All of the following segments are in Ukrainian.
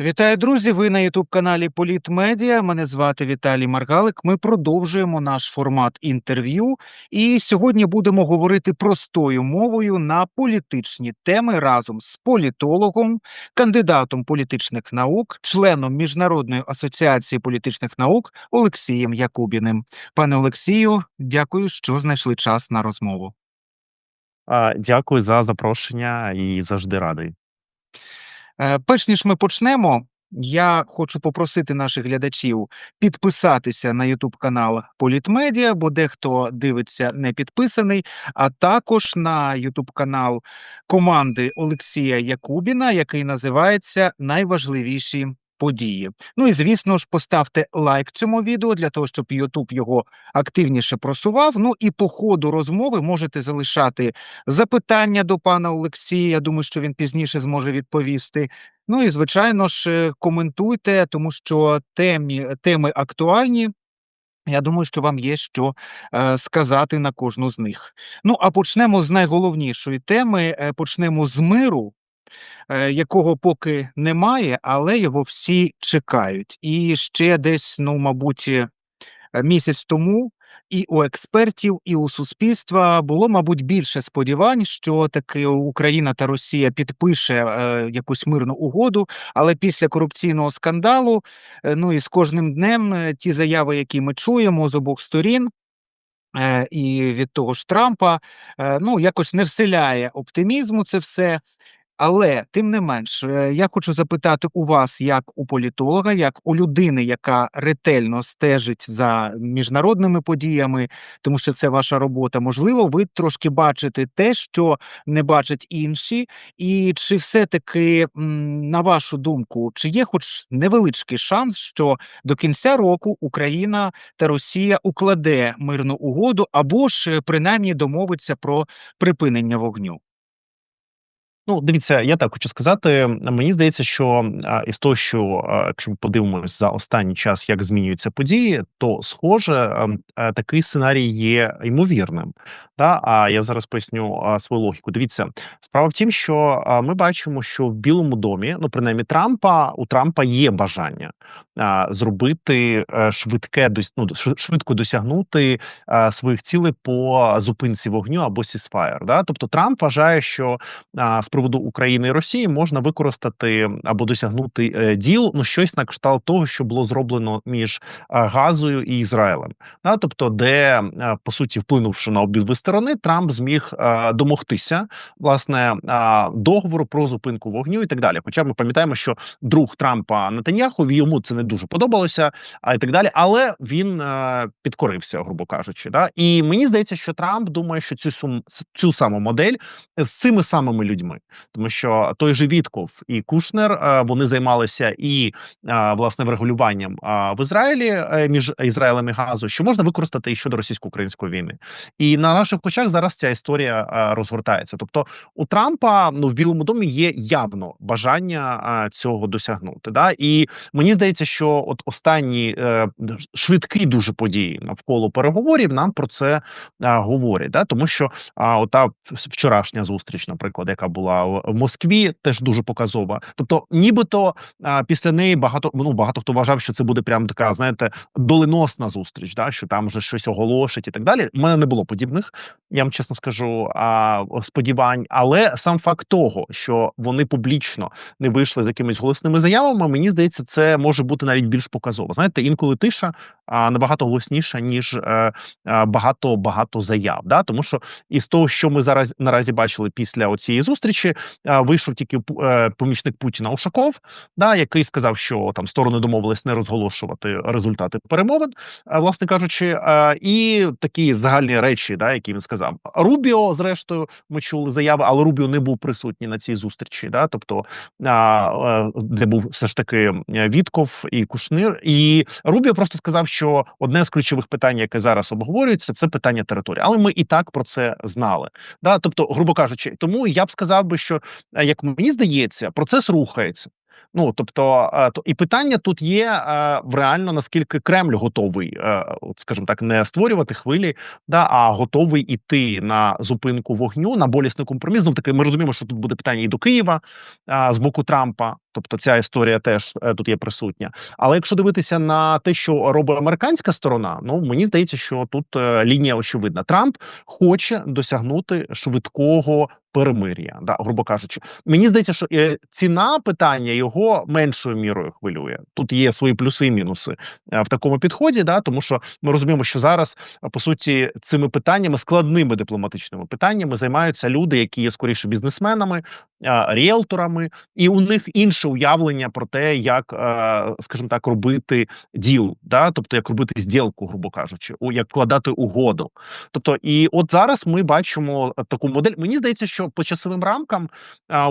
Вітаю, друзі! Ви на Ютуб-каналі Політмедіа. Мене звати Віталій Маргалик. Ми продовжуємо наш формат інтерв'ю. І сьогодні будемо говорити простою мовою на політичні теми разом з політологом, кандидатом політичних наук, членом Міжнародної асоціації політичних наук Олексієм Якубіним. Пане Олексію, дякую, що знайшли час на розмову. Дякую за запрошення і завжди радий. Е, перш ніж ми почнемо, я хочу попросити наших глядачів підписатися на Ютуб канал Політмедіа, бо дехто дивиться не підписаний, а також на Ютуб канал команди Олексія Якубіна, який називається Найважливіші події. Ну і звісно ж, поставте лайк цьому відео для того, щоб YouTube його активніше просував. Ну і по ходу розмови можете залишати запитання до пана Олексія. Я думаю, що він пізніше зможе відповісти. Ну і звичайно ж, е, коментуйте, тому що темі, теми актуальні. Я думаю, що вам є що е, сказати на кожну з них. Ну а почнемо з найголовнішої теми. Е, почнемо з миру. Е, якого поки немає, але його всі чекають. І ще десь, ну, мабуть, е, місяць тому і у експертів, і у суспільства було, мабуть, більше сподівань, що таки Україна та Росія підпише е, якусь мирну угоду, але після корупційного скандалу, ну і з кожним днем ті заяви, які ми чуємо з обох сторін. І від того ж Трампа ну якось не вселяє оптимізму це все. Але тим не менш, е, я хочу запитати у вас, як у політолога, як у людини, яка ретельно стежить за міжнародними подіями, тому що це ваша робота. Можливо, ви трошки бачите те, що не бачать інші, і чи все-таки, на вашу думку, чи є хоч невеличкий шанс, що до кінця року Україна та Росія укладе мирну угоду або ж принаймні домовиться про припинення вогню? Ну, дивіться, я так хочу сказати. Мені здається, що із того, що якщо ми подивимось за останній час, як змінюються події, то схоже, ем, а, такий сценарій є ймовірним. Да? А я зараз поясню свою логіку. Дивіться, справа в тім, що ми бачимо, що в Білому домі, ну принаймні Трампа, у Трампа є бажання зробити швидке ну, швидко досягнути своїх цілей по зупинці вогню або сісфаєр. Тобто Трамп вважає, що приводу України і Росії можна використати або досягнути е, діл ну щось на кшталт того, що було зроблено між а, Газою і Ізраїлем. Да? Тобто, де а, по суті вплинувши на обидві сторони, Трамп зміг домогтися власне договору про зупинку вогню і так далі. Хоча ми пам'ятаємо, що друг Трампа Нетаньяху йому це не дуже подобалося, а і так далі. Але він підкорився, грубо кажучи. Да? І мені здається, що Трамп думає, що цю сум цю саму модель з цими самими людьми, тому що той же Вітков і Кушнер вони займалися і власне врегулюванням в Ізраїлі між Ізраїлем і Газу, що можна використати і щодо російсько-української війни, і на наших очах зараз ця історія розгортається. Тобто у Трампа ну в Білому домі є явно бажання цього досягнути. Да? І мені здається, що от останні е, швидкі дуже події навколо переговорів нам про це говорять. Да? Тому що ота вчорашня зустріч, наприклад, яка була в Москві, теж дуже показова. Тобто, нібито після неї багато ну багато хто вважав, що це буде прям така, знаєте, доленосна зустріч, да? що там вже щось оголошить і так далі. У мене не було подібних, я вам чесно скажу, а, сподівань. Але сам факт того, що вони публічно не вийшли з якимись голосними заявами, мені здається, це може бути навіть більш показово. Знаєте, інколи тиша а, набагато голосніша ніж е, багато багато заяв. Да? Тому що із того, що ми зараз наразі бачили після цієї зустрічі, а, вийшов тільки е, помічник Путіна Ушаков, да, який сказав, що там сторони домовились не розголошувати результати перемовин, власне кажучи, і такі загальні речі, да, які він сказав. Рубіо, зрештою, ми чули заяви, але Рубіо не був присутній на цій зустрічі. Да, тобто, де був все ж таки Вітков і Кушнир, і Рубіо просто сказав, що одне з ключових питань, яке зараз обговорюється, це питання території. Але ми і так про це знали. Да, тобто, грубо кажучи, тому я б сказав би, що як мені здається, процес рухається. Ну тобто, то і питання тут є в реально наскільки Кремль готовий, от скажімо так, не створювати хвилі, да а готовий іти на зупинку вогню на болісний компроміс. Ну таки, ми розуміємо, що тут буде питання і до Києва з боку Трампа. Тобто ця історія теж е, тут є присутня. Але якщо дивитися на те, що робить американська сторона, ну мені здається, що тут е, лінія очевидна. Трамп хоче досягнути швидкого перемир'я, да, грубо кажучи. Мені здається, що е, ціна питання його меншою мірою хвилює. Тут є свої плюси і мінуси в такому підході, да, тому що ми розуміємо, що зараз по суті цими питаннями, складними дипломатичними питаннями, займаються люди, які є скоріше бізнесменами, ріелторами, і у них інше уявлення про те, як, скажімо так, робити діл, да, тобто як робити зділку, грубо кажучи, як вкладати угоду. Тобто, і от зараз ми бачимо таку модель. Мені здається, що по часовим рамкам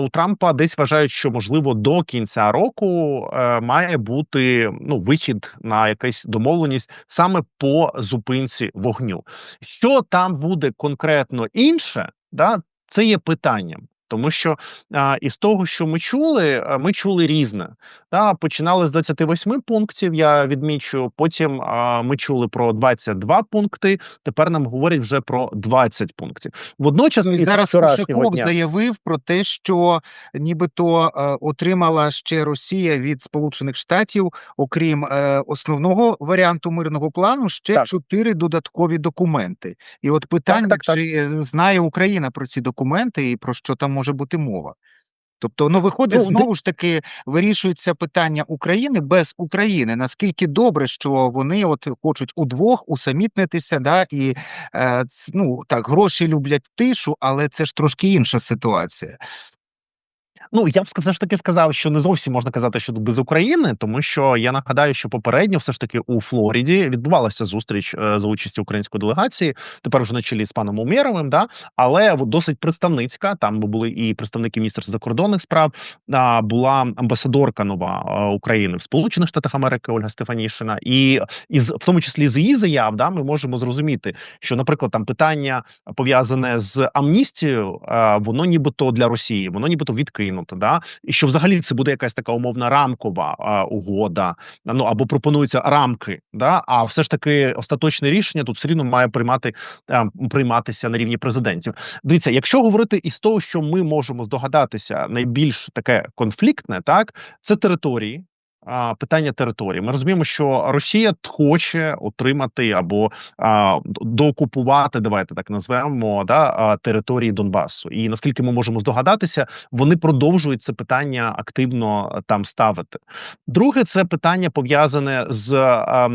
у Трампа десь вважають, що можливо до кінця року е, має бути ну вихід на якась домовленість саме по зупинці вогню. Що там буде конкретно інше, да, це є питанням. Тому що а, із того, що ми чули, а, ми чули різне. Та починали з 28 пунктів. Я відмічу. Потім а, ми чули про 22 пункти. Тепер нам говорять вже про 20 пунктів. Водночас Ну, і із зараз Ушаков дня заявив про те, що нібито е, отримала ще Росія від Сполучених Штатів, окрім е, основного варіанту мирного плану, ще чотири додаткові документи. І от питання, так, так. чи е, знає Україна про ці документи і про що там може бути мова? Тобто, ну виходить, Ну, де- знову ж таки вирішується питання України без України. Наскільки добре, що вони от хочуть удвох усамітнитися, да, і е, ну так, гроші люблять тишу, але це ж трошки інша ситуація. Ну я б все ж таки сказав, що не зовсім можна казати, що без України, тому що я нагадаю, що попередньо все ж таки у Флориді відбувалася зустріч е, за участю української делегації. Тепер вже на чолі з паном Умєровим, да але досить представницька. Там були і представники міністерства закордонних справ. А, була амбасадорка нова е, України в Сполучених Штатах Америки Ольга Стефанішина, і із в тому числі з її заяв, да, ми можемо зрозуміти, що, наприклад, там питання пов'язане з амністією, е, воно нібито для Росії, воно нібито відкинуто. Да? І що взагалі це буде якась така умовна рамкова е, угода, ну або пропонуються рамки, да? а все ж таки остаточне рішення тут все рівно має приймати е, прийматися на рівні президентів. Дивіться, якщо говорити із того, що ми можемо здогадатися, найбільш таке конфліктне, так це території. А, Питання території. Ми розуміємо, що Росія хоче отримати або а, д- доокупувати, давайте так назвемо, да, території Донбасу. І наскільки ми можемо здогадатися, вони продовжують це питання активно там ставити. Друге, це питання пов'язане з а,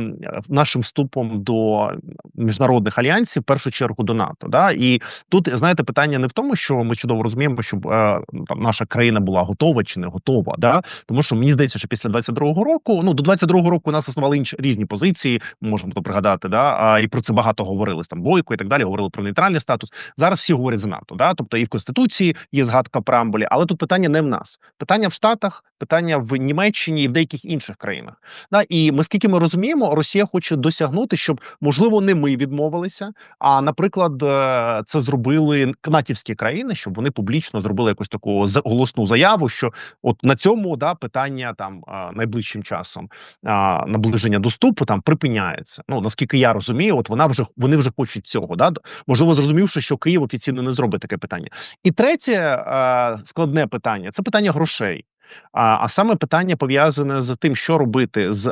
нашим вступом до міжнародних альянсів, в першу чергу до НАТО. Да? І тут знаєте, питання не в тому, що ми чудово розуміємо, щоб е, там наша країна була готова чи не готова. Да? Тому що мені здається, що після 22-го року, ну до 22-го року у нас існували інші різні позиції. Можемо то пригадати, да а і про це багато говорили там бойко і так далі. Говорили про нейтральний статус. Зараз всі говорять за НАТО. Да, тобто і в конституції є згадка преамбулі, але тут питання не в нас. Питання в Штатах, питання в Німеччині і в деяких інших країнах. Да, і ми скільки ми розуміємо, Росія хоче досягнути, щоб можливо не ми відмовилися. А наприклад, е, це зробили натівські країни, щоб вони публічно зробили якусь таку голосну заяву, що от на цьому да питання там а, найближчим часом а, наближення доступу там припиняється. Ну наскільки я розумію, от вона вже вони вже хочуть цього. Да можливо, зрозумівши, що Київ офіційно не зробить таке питання. І третє а, складне питання це питання грошей. А, а саме питання пов'язане з тим, що робити з е,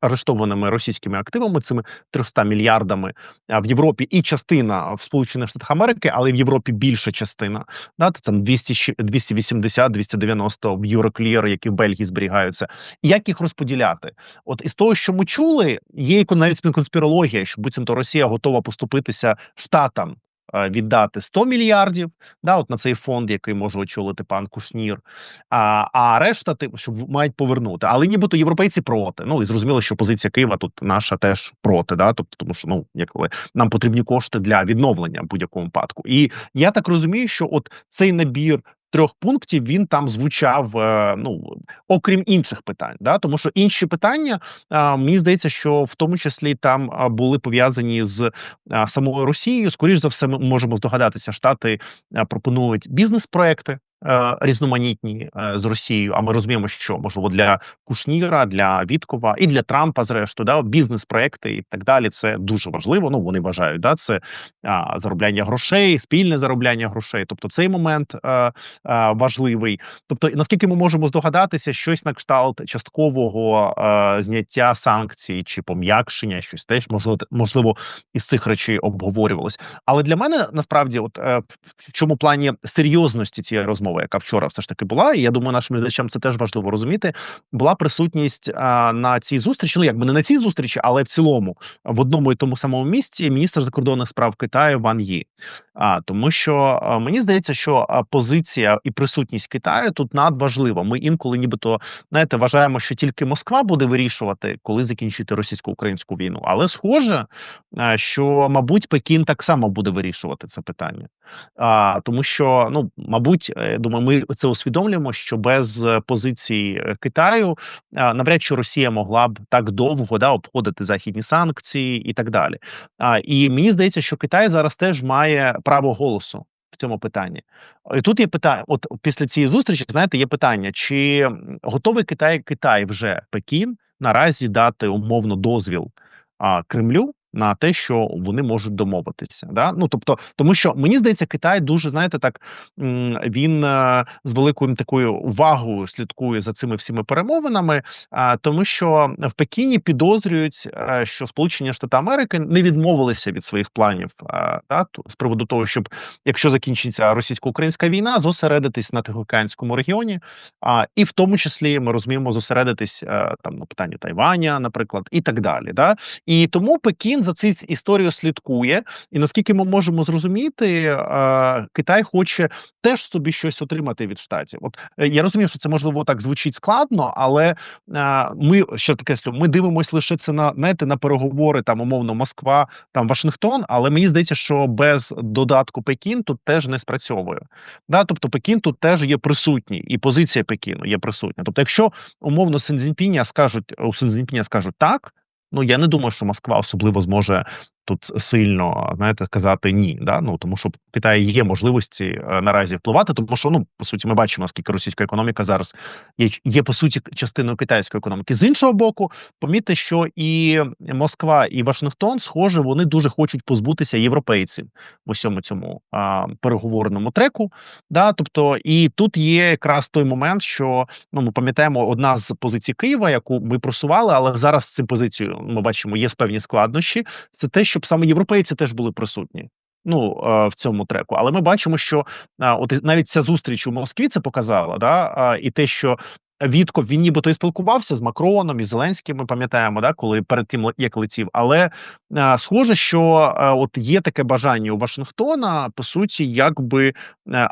арештованими російськими активами, цими 300 мільярдами а, в Європі, і частина в Сполучених Штатах Америки, але в Європі більша частина. Да, там 200, щ- 280, 290 в Euroclear, які в Бельгії зберігаються. Як їх розподіляти? От із того, що ми чули, є навіть конспірологія, що буцімто Росія готова поступитися штатам. Віддати 100 мільярдів, да, от на цей фонд, який може очолити пан Кушнір, а, а решта тим, щоб мають повернути. Але нібито європейці проти. Ну і зрозуміло, що позиція Києва тут наша теж проти. Да? Тобто, тому що ну як нам потрібні кошти для відновлення в будь-якому випадку. І я так розумію, що от цей набір. Трьох пунктів він там звучав, е, ну окрім інших питань, да тому що інші питання мені здається, що в тому числі там були пов'язані з а, самою Росією. Скоріш за все, ми можемо здогадатися, штати а, пропонують бізнес-проекти е, різноманітні е, з Росією. А ми розуміємо, що можливо для Кушніра, для Віткова і для Трампа, зрештою, да, бізнес-проекти і так далі. Це дуже важливо. Ну вони вважають, да, це а, заробляння грошей, спільне заробляння грошей. Тобто цей момент е, е, важливий. Тобто, наскільки ми можемо здогадатися, щось на кшталт часткового е, зняття санкцій чи пом'якшення, щось теж можливо можливо із цих речей обговорювалось. Але для мене насправді, от е, в чому плані серйозності цієї розмови, яка вчора все ж таки була, і я думаю, нашим глядачам це теж важливо розуміти. Була присутність а, на цій зустрічі. Ну якби не на цій зустрічі, але в цілому в одному і тому самому місці міністр закордонних справ Китаю Ван Ї. А тому, що а, мені здається, що позиція і присутність Китаю тут надважлива. Ми інколи, нібито знаєте, вважаємо, що тільки Москва буде вирішувати, коли закінчити російсько-українську війну. Але схоже, а, що мабуть Пекін так само буде вирішувати це питання. А, Тому що, ну мабуть, думаю, ми це усвідомлюємо, що без е, позиції е, Китаю навряд чи Росія могла б так довго да обходити західні санкції і так далі. І мені здається, що Китай зараз теж має право голосу в цьому питанні. І тут є питання: от після цієї зустрічі, знаєте, є питання, чи готовий Китай Китай вже Пекін наразі дати умовно дозвіл а, Кремлю на те, що вони можуть домовитися. Да? Ну тобто, тому що мені здається, Китай дуже знаєте, так він е, з великою такою увагою слідкує за цими всіми перемовинами, тому, що в Пекіні підозрюють, е, що Сполучені Штати Америки не відмовилися від своїх планів е, да, з приводу того, щоб якщо закінчиться російсько-українська війна, зосередитись на Тихоокеанському регіоні, і в тому числі ми розуміємо зосередитись там на питанні Тайваня, наприклад, і так далі. Да? І тому Пекін за цю історію слідкує, і наскільки ми можемо зрозуміти, Китай хоче теж собі щось отримати від штатів. От е, я розумію, що це можливо так звучить складно, але ми ще таке ми дивимося лише це на знаєте, на переговори там умовно Москва, там Вашингтон. Але мені здається, що без додатку Пекін тут теж не спрацьовує. Да, тобто Пекін тут теж є присутній, і позиція Пекіну є присутня. Тобто, якщо умовно Синзінпіня скажуть у Синзінпіня скажуть так. Ну я не думаю, що Москва особливо зможе тут сильно знаєте казати ні, да ну тому що в Китаї є можливості е, наразі впливати, тому що ну по суті ми бачимо, наскільки російська економіка зараз є є по суті частиною китайської економіки. З іншого боку, помітьте, що і Москва, і Вашингтон, схоже, вони дуже хочуть позбутися європейців в усьому цьому а, переговорному треку. Да, тобто, і тут є якраз той момент, що ну ми пам'ятаємо одна з позицій Києва, яку ми просували, але зараз цим позицією ми бачимо є певні складнощі. Це те, що щоб саме європейці теж були присутні. Ну в цьому треку, але ми бачимо, що от навіть ця зустріч у Москві це показала, да і те, що Вітков він нібито і спілкувався з Макроном і Зеленським. Ми пам'ятаємо, да, коли перед тим як летів. Але схоже, що от є таке бажання у Вашингтона по суті, якби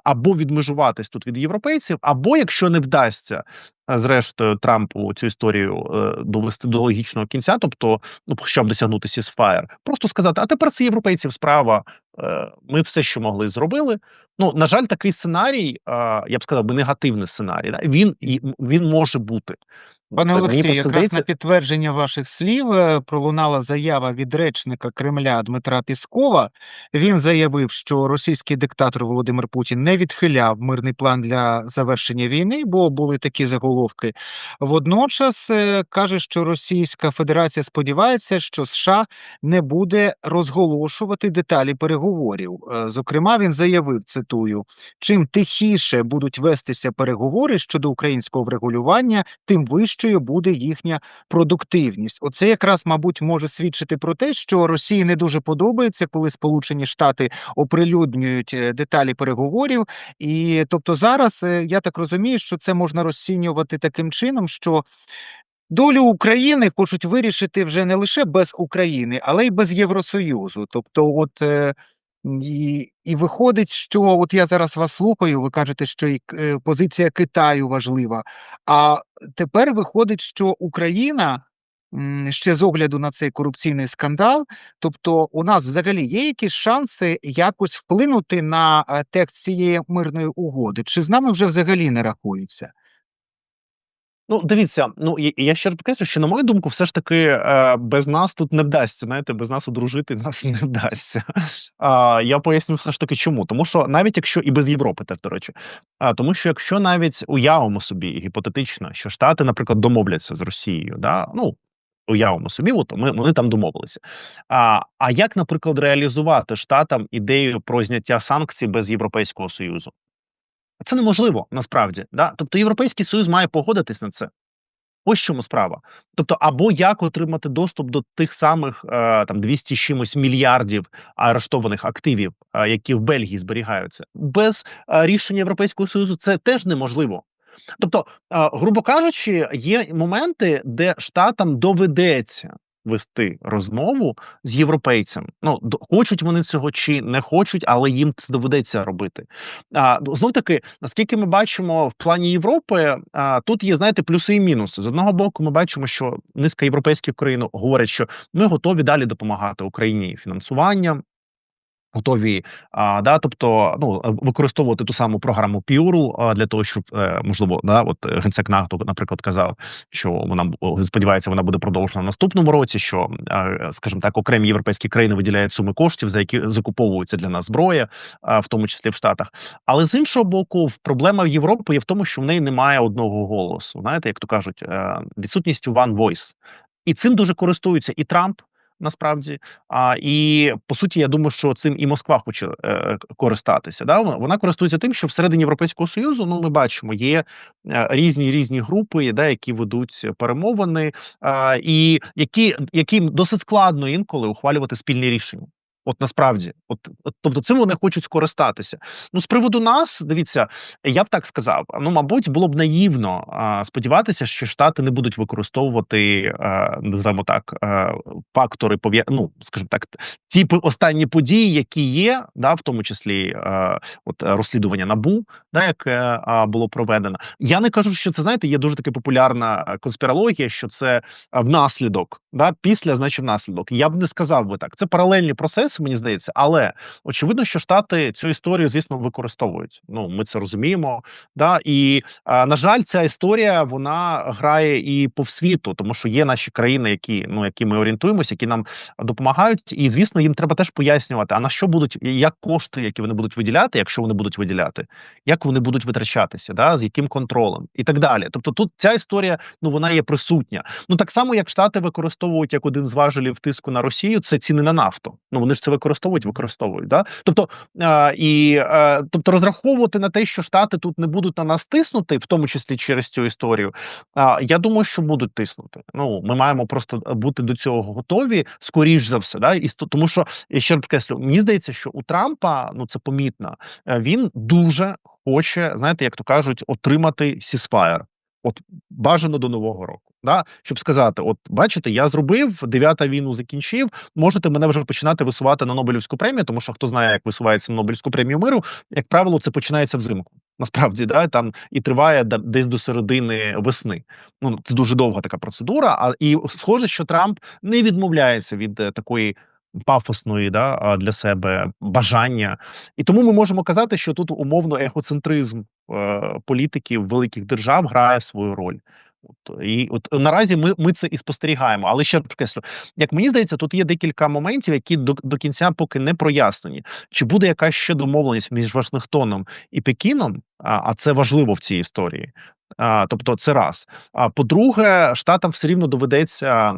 або відмежуватись тут від європейців, або якщо не вдасться. Зрештою, Трампу цю історію е, довести до логічного кінця, тобто, ну щоб досягнути сісфаєр, просто сказати: а тепер це європейців справа. Е, ми все, що могли, зробили. Ну на жаль, такий сценарій, я б сказав, би негативний сценарій. Він він може бути. Пане Олексію, якраз здається... на підтвердження ваших слів е, пролунала заява від речника Кремля Дмитра Піскова. Він заявив, що російський диктатор Володимир Путін не відхиляв мирний план для завершення війни, бо були такі заголовки. Водночас е, каже, що Російська Федерація сподівається, що США не буде розголошувати деталі переговорів. Е, зокрема, він заявив: цитую: чим тихіше будуть вестися переговори щодо українського врегулювання, тим вище вищою буде їхня продуктивність. Оце якраз, мабуть, може свідчити про те, що Росії не дуже подобається, коли Сполучені Штати оприлюднюють е, деталі переговорів. І тобто, зараз е, я так розумію, що це можна розцінювати таким чином, що. Долю України хочуть вирішити вже не лише без України, але й без Євросоюзу. Тобто, от е, і і виходить, що от я зараз вас слухаю, ви кажете, що і е, позиція Китаю важлива. А тепер виходить, що Україна ще з огляду на цей корупційний скандал, тобто у нас взагалі є якісь шанси якось вплинути на е, текст цієї мирної угоди? Чи з нами вже взагалі не рахуються? Ну, дивіться, ну і я ще раз підкреслю, що на мою думку, все ж таки, е, без нас тут не вдасться. Знаєте, без нас одружити нас не вдасться. А, я поясню все ж таки чому. Тому що навіть якщо і без Європи, теж, до речі, а, тому що якщо навіть уявимо собі гіпотетично, що Штати, наприклад, домовляться з Росією, да, ну. Уявимо собі, от ми вони там домовилися. А а як, наприклад, реалізувати штатам ідею про зняття санкцій без Європейського Союзу? Це неможливо насправді. Да? Тобто Європейський Союз має погодитись на це. Ось чому справа. Тобто, або як отримати доступ до тих самих е, там 200 чимось мільярдів арештованих активів, е, які в Бельгії зберігаються, без е, рішення Європейського Союзу це теж неможливо. Тобто, е, грубо кажучи, є моменти, де штатам доведеться вести розмову з європейцем. Ну хочуть вони цього чи не хочуть, але їм це доведеться робити. А знов таки, наскільки ми бачимо в плані Європи, а, тут є знаєте плюси і мінуси. З одного боку, ми бачимо, що низка європейських країн говорять, що ми готові далі допомагати Україні фінансуванням. Готові, а, да, тобто, ну, е, використовувати ту саму програму а, для того, щоб е, можливо, да, от е, генсек НАТО, наприклад, казав, що вона сподівається, вона буде продовжена в наступному році. Що, скажімо так, окремі європейські країни виділяють суми коштів, за які закуповується для нас зброя, в тому числі в Штатах. Але з іншого боку, проблема в Європи є в тому, що в неї немає одного голосу. Знаєте, як то кажуть, відсутністю one voice. І цим дуже користується і Трамп. Насправді, а і по суті, я думаю, що цим і Москва хоче е, користатися. Да? Вона, користується тим, що всередині Європейського союзу, ну ми бачимо, є е, різні різні групи, да, які ведуть перемовини, е, і які яким досить складно інколи ухвалювати спільні рішення. От насправді, от, от тобто, цим вони хочуть скористатися. Ну, з приводу нас, дивіться, я б так сказав. Ну, мабуть, було б наївно а, сподіватися, що Штати не будуть використовувати, а, називаємо так, а, фактори пов'я... ну, скажімо так, ті останні події, які є, да, в тому числі а, от е, розслідування набу, да, яке а, було проведено. Я не кажу, що це знаєте, є дуже таки популярна е, конспірологія, що це внаслідок, да, після, значить, внаслідок. Я б не сказав би так. Це паралельні процеси, мені здається, але очевидно, що Штати цю історію, звісно, використовують. Ну, ми це розуміємо. Да? І на жаль, ця історія вона грає і по світу, тому що є наші країни, які ну які ми орієнтуємося, які нам допомагають. І звісно, їм треба теж пояснювати, а на що будуть як кошти, які вони будуть виділяти, якщо вони будуть виділяти, як вони будуть витрачатися, да? з яким контролем і так далі. Тобто, тут ця історія ну вона є присутня. Ну так само, як Штати використовують як один з важелів тиску на Росію, це ціни на нафту. Ну вони ж це використовують, використовують. Да? Тобто, е, і е, тобто розраховувати на те, що Штати тут не будуть на нас тиснути, в тому числі через цю історію. А я думаю, що будуть тиснути. Ну ми маємо просто бути до цього готові, скоріш за все, да і тому, що ще раз підкреслю, мені здається, що у Трампа ну це помітно. е, Він дуже хоче, знаєте, як то кажуть, отримати сісфаєр. От бажано до нового року, да, щоб сказати: от бачите, я зробив дев'ята війну, закінчив. Можете мене вже починати висувати на Нобелівську премію, тому що хто знає, як висувається на Нобелівську премію миру, як правило, це починається взимку. Насправді, да, там і триває десь до середини весни. Ну це дуже довга така процедура. А і схоже, що Трамп не відмовляється від е, такої пафосної да, для себе бажання. І тому ми можемо казати, що тут умовно егоцентризм е, політиків великих держав грає свою роль. От і от наразі ми, ми це і спостерігаємо. Але ще підкреслю, як мені здається, тут є декілька моментів, які до, до кінця поки не прояснені. Чи буде якась ще домовленість між Вашингтоном і Пекіном? А, це важливо в цій історії. Тобто, це раз. А по-друге, штатам все рівно доведеться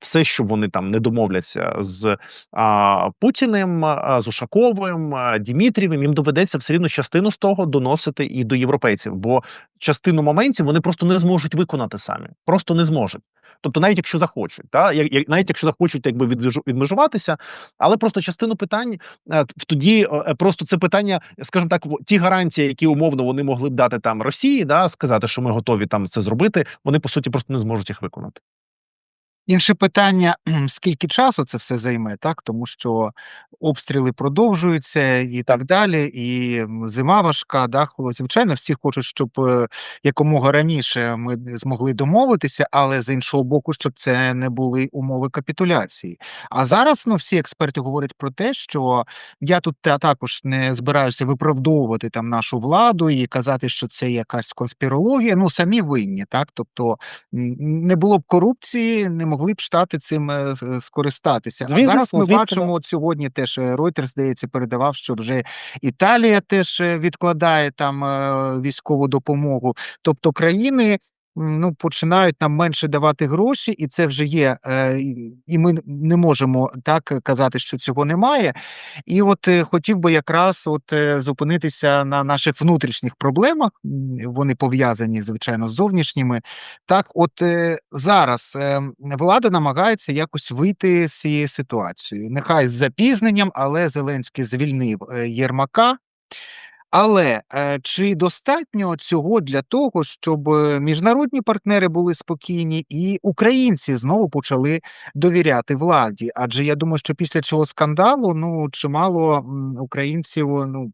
все, що вони там не домовляться з Путіним, з Ушаковим, а. Їм доведеться все рівно частину з того доносити і до європейців, бо частину моментів вони просто не зможуть виконати самі, просто не зможуть. Тобто, навіть якщо захочуть, та як, навіть якщо захочуть якби відмежу- відмежуватися, але просто частину питань тоді просто це питання, скажімо так, ті гарантії, які умовно вони могли б дати там Росії, да сказати, що ми готові там це зробити. Вони по суті просто не зможуть їх виконати. Інше питання, скільки часу це все займе, так? Тому що обстріли продовжуються і Так. далі, і, зима важка, да. Звичайно, всі хочуть, щоб, е, якомога раніше ми змогли домовитися, але з іншого боку, щоб це не були умови капітуляції. А зараз, ну, всі експерти говорять про те, що я тут також не збираюся виправдовувати там нашу владу і казати, що це якась конспірологія. Ну, самі винні, так? Тобто, не було б корупції, не могли б Штати цим, е, з скористатися. А Звісно, зараз ми звісно, бачимо, от сьогодні теж, е, Reuters, здається, передавав, що вже Італія теж, е, відкладає там, е, військову допомогу. Тобто країни, ну, починають нам менше давати гроші, і це вже є, е, і ми не можемо так казати, що цього немає. І от, е, хотів би якраз от, е, зупинитися на наших внутрішніх проблемах, вони пов'язані, звичайно, з зовнішніми. Так от, е, зараз, влада намагається якось вийти з цієї ситуації. Нехай з запізненням, але Зеленський звільнив, е, Єрмака. Але, е, чи достатньо цього для того, щоб, е, міжнародні партнери були спокійні і українці знову почали довіряти владі? Адже я думаю, що після цього скандалу, ну, чимало, українців, ну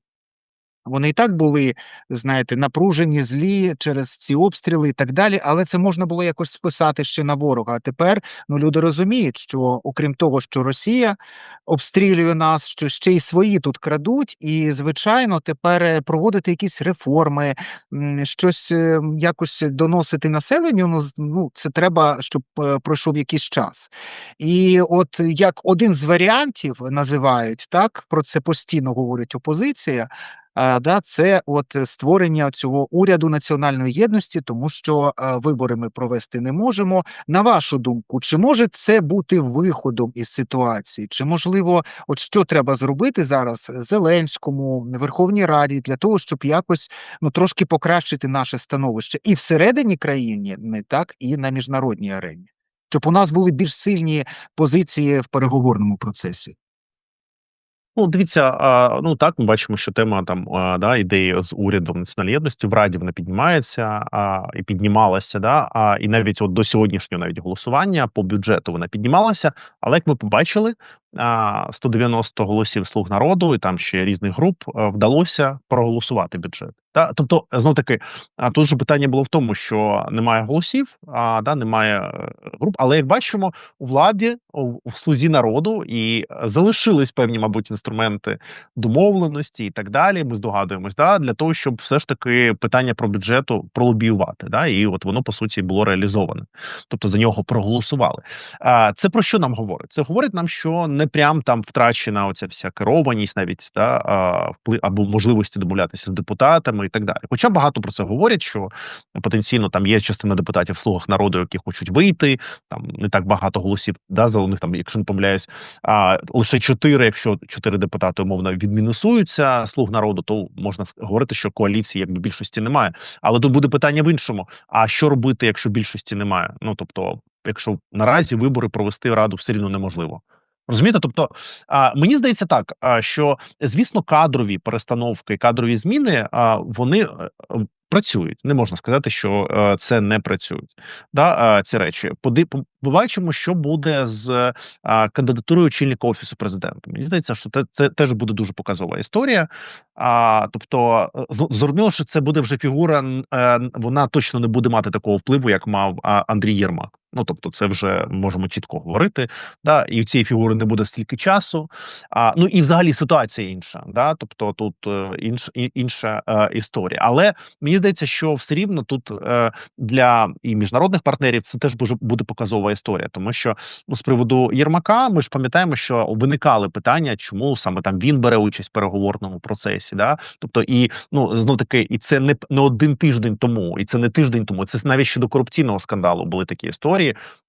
вони і так були, знаєте, напружені, злі через ці обстріли і так далі, але це можна було якось списати ще на ворога. А тепер, ну, люди розуміють, що окрім того, що Росія обстрілює нас, що ще й свої тут крадуть, і, звичайно, тепер, е, проводити якісь реформи, щось, е, якось доносити населенню, ну, ну, це треба, щоб, е, пройшов якийсь час. І от як один з варіантів називають, так, про це постійно говорить опозиція, да, це от створення цього уряду національної єдності, тому що, вибори ми провести не можемо. На вашу думку, чи може це бути виходом із ситуації? Чи, можливо, от що треба зробити зараз Зеленському, Верховній Раді для того, щоб якось, ну, трошки покращити наше становище і всередині країни, не так, і на міжнародній арені? Щоб у нас були більш сильні позиції в переговорному процесі. Ну, дивіться, ну так, ми бачимо, що тема там, да, ідеї з урядом національної єдності в Раді вона піднімається, і піднімалася, да, а, і навіть от до сьогоднішнього навіть голосування по бюджету вона піднімалася. Але як ми побачили, 190 голосів "Слуг народу" і там ще різних груп, е, вдалося проголосувати бюджет. Та, тобто, знов таки, а, тут же питання було в тому, що немає голосів, а, да, немає, е, груп, але як бачимо, у владі, у "Слузі народу" і е, залишились певні, мабуть, інструменти домовленості і так далі. Ми здогадуємось, да, для того, щоб все ж таки питання про бюджету пролобіювати, да, і от воно по суті було реалізоване. Тобто за нього проголосували. А, це про що нам говорить? Це говорить нам, що не прям там втрачена оця вся керованість, навіть да, а, впли або можливості домовлятися з депутатами і так далі. Хоча багато про це говорять, що потенційно там є частина депутатів в "Слугах народу", які хочуть вийти, там не так багато голосів, да, за них там, якщо не помиляюсь, а, лише 4, якщо 4 депутати умовно відмінусуються "Слуг народу", то можна говорити, що коаліції якби більшості немає. Але тут буде питання в іншому: а що робити, якщо більшості немає? Ну тобто, якщо наразі вибори провести раду все рівно неможливо. Розумієте? Тобто, мені здається так, що звісно, кадрові перестановки, кадрові зміни, вони, е, е, працюють. Не можна сказати, що, е, це не працюють, да, ці речі. Поди побачимо, що буде з, кандидатурою очільника Офісу Президента. Мені здається, що те це теж буде дуже показова історія. А, тобто, зрозуміло, що це буде вже фігура, вона точно не буде мати такого впливу, як мав, Андрій Єрмак. Ну, тобто, це вже можемо чітко говорити, да, і у цієї фігури не буде стільки часу. А, ну і взагалі ситуація інша, да, тобто тут, е, інш інша, е, історія. Але мені здається, що все рівно тут, е, для і міжнародних партнерів це теж буде показова історія, тому що, ну, з приводу Єрмака, ми ж пам'ятаємо, що виникали питання, чому саме там він бере участь в переговорному процесі, да. Тобто і, ну, знов таки, і це не не 1 тиждень тому, і це не тиждень тому, це навіть ще до корупційного скандалу були такі історії,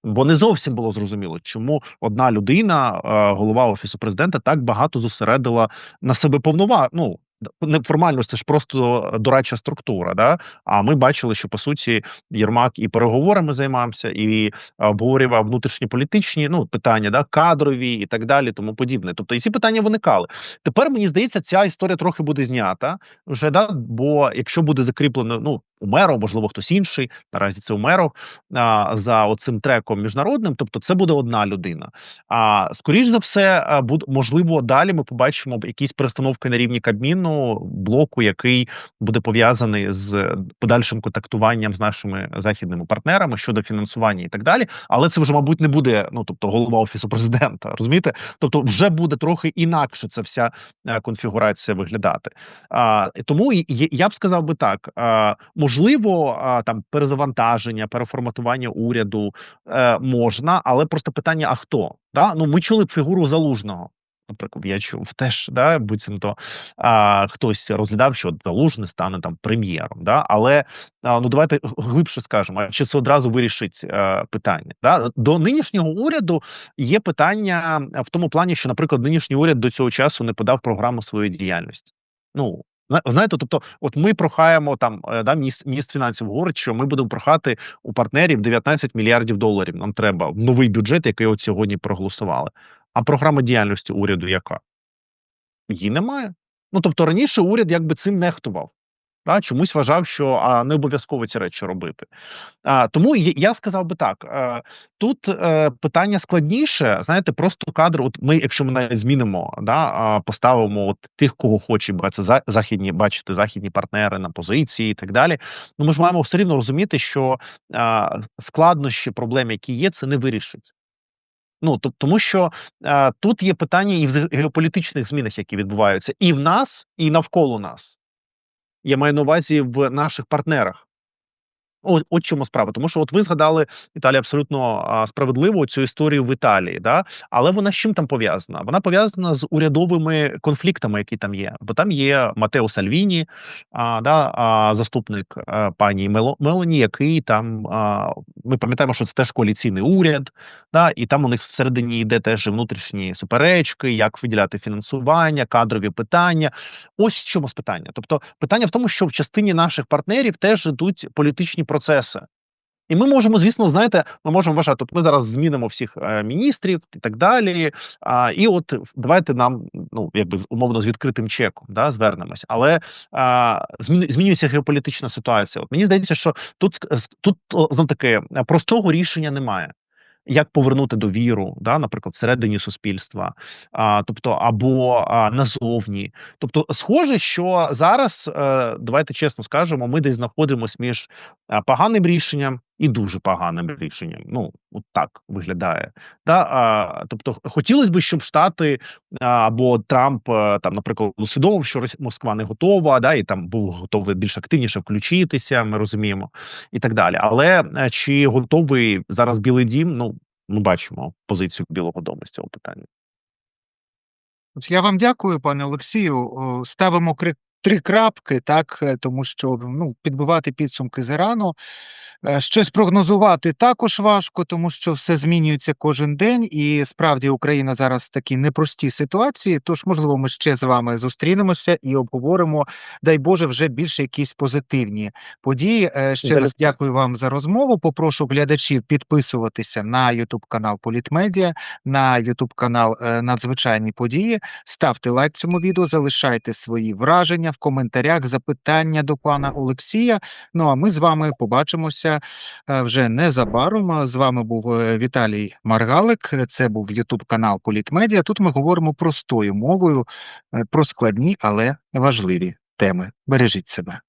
бо не зовсім було зрозуміло, чому одна людина, е, голова Офісу Президента, так багато зосередила на себе повнова ну, не формально, це ж просто дорадча структура, да. А ми бачили, що по суті Єрмак і переговорами займався, і обговорював внутрішньополітичні, ну, питання, да, кадрові і так далі, тому подібне. Тобто і ці питання виникали. Тепер мені здається, ця історія трохи буде знята вже, да, бо якщо буде закріплено, ну, Умеров, можливо, хтось інший. Наразі це Умеров за оцим треком міжнародним. Тобто, це буде одна людина. А скоріш за все, можливо, далі ми побачимо якісь перестановки на рівні Кабміну, блоку, який буде пов'язаний з подальшим контактуванням з нашими західними партнерами щодо фінансування і так далі. Але це вже, мабуть, не буде. Ну тобто, голова офісу президента, розумієте? Тобто, вже буде трохи інакше ця вся е, конфігурація виглядати. А, тому я б сказав би так: можливо, там перезавантаження, переформатування уряду е, можна, але просто питання: а хто? Да? Ну, ми чули б фігуру залужного. Наприклад, я чув теж, да, буцімто а, хтось розглядав, що Залужний стане там прем'єром. Да? Але а, ну давайте глибше скажемо, а чи це одразу вирішить е, питання? Да? До нинішнього уряду є питання в тому плані, що, наприклад, нинішній уряд до цього часу не подав програму своєї діяльності. Ну знаєте, тобто, от ми прохаємо там, е, да, міністр, фінансів говорить, що ми будемо прохати у партнерів 19 мільярдів доларів. Нам треба новий бюджет, який от сьогодні проголосували. А програма діяльності уряду яка? Її немає. Ну тобто раніше уряд якби цим нехтував. Та, чомусь вважав, що а, не обов'язково ці речі робити. А, тому я, сказав би так: е, тут е, питання складніше. Знаєте, просто кадр. От ми, якщо ми навіть змінимо, да, а, поставимо от тих, кого хоче бачити західні, бачити західні партнери на позиції і так далі. Ну ми ж маємо все рівно розуміти, що а, складнощі проблем, які є, це не вирішить. Ну тому що е, тут є питання і в геополітичних змінах, які відбуваються, і в нас, і навколо нас. Я маю на увазі в наших партнерах. От, от чому справа. Тому що от ви згадали Італія абсолютно а, справедливо цю історію в Італії, да? але вона з чим там пов'язана? Вона пов'язана з урядовими конфліктами, які там є. Бо там є Матео Сальвіні, а, да, а, заступник а, пані Мело, Мелоні, який там а, ми пам'ятаємо, що це теж коаліційний уряд, да, і там у них всередині йде теж внутрішні суперечки, як виділяти фінансування, кадрові питання. Ось в чому з питання. Тобто, питання в тому, що в частині наших партнерів теж йдуть політичні процеси. І ми можемо, звісно, знаєте, ми можемо вважати, тобто ми зараз змінимо всіх е, міністрів і так далі. А, і от давайте нам, ну якби умовно з відкритим чеком, да, звернемось. Але а, змінюється геополітична ситуація. От мені здається, що тут тут знов таки простого рішення немає. Як повернути довіру, да, наприклад, всередині суспільства, а, тобто або а, назовні. Тобто, схоже, що зараз, е, давайте чесно скажемо, ми десь знаходимося між е, поганим рішенням і дуже поганим рішенням. Ну, от так виглядає. Да? А, тобто, хотілося б, щоб Штати а, або Трамп е, там, наприклад, усвідомив, що Москва не готова, да, і там був готовий більш активніше включитися. Ми розуміємо, і так далі. Але е, чи готовий зараз Білий Дім? Ну, ми бачимо позицію Білого Дому з цього питання. От Я вам дякую, пане Олексію. Ставимо кри- три крапки, так, е, тому що ну, підбивати підсумки зарано. Е, Щось прогнозувати також важко, тому що все змінюється кожен день, і справді Україна зараз в такій непростій ситуації. Тож, можливо, ми ще з вами зустрінемося і обговоримо, дай Боже, вже більше якісь позитивні події. Е, Ще раз дякую вам за розмову. Попрошу глядачів підписуватися на YouTube канал Політмедіа, на YouTube канал Надзвичайні події. Ставте лайк цьому відео, залишайте свої враження в коментарях, запитання до пана Олексія. Ну а ми з вами побачимося е, вже незабаром. З вами був е, Віталій Маргалик. Це був Ютуб канал Політмедіа. Тут ми говоримо простою мовою е, про складні, але важливі теми. Бережіть себе.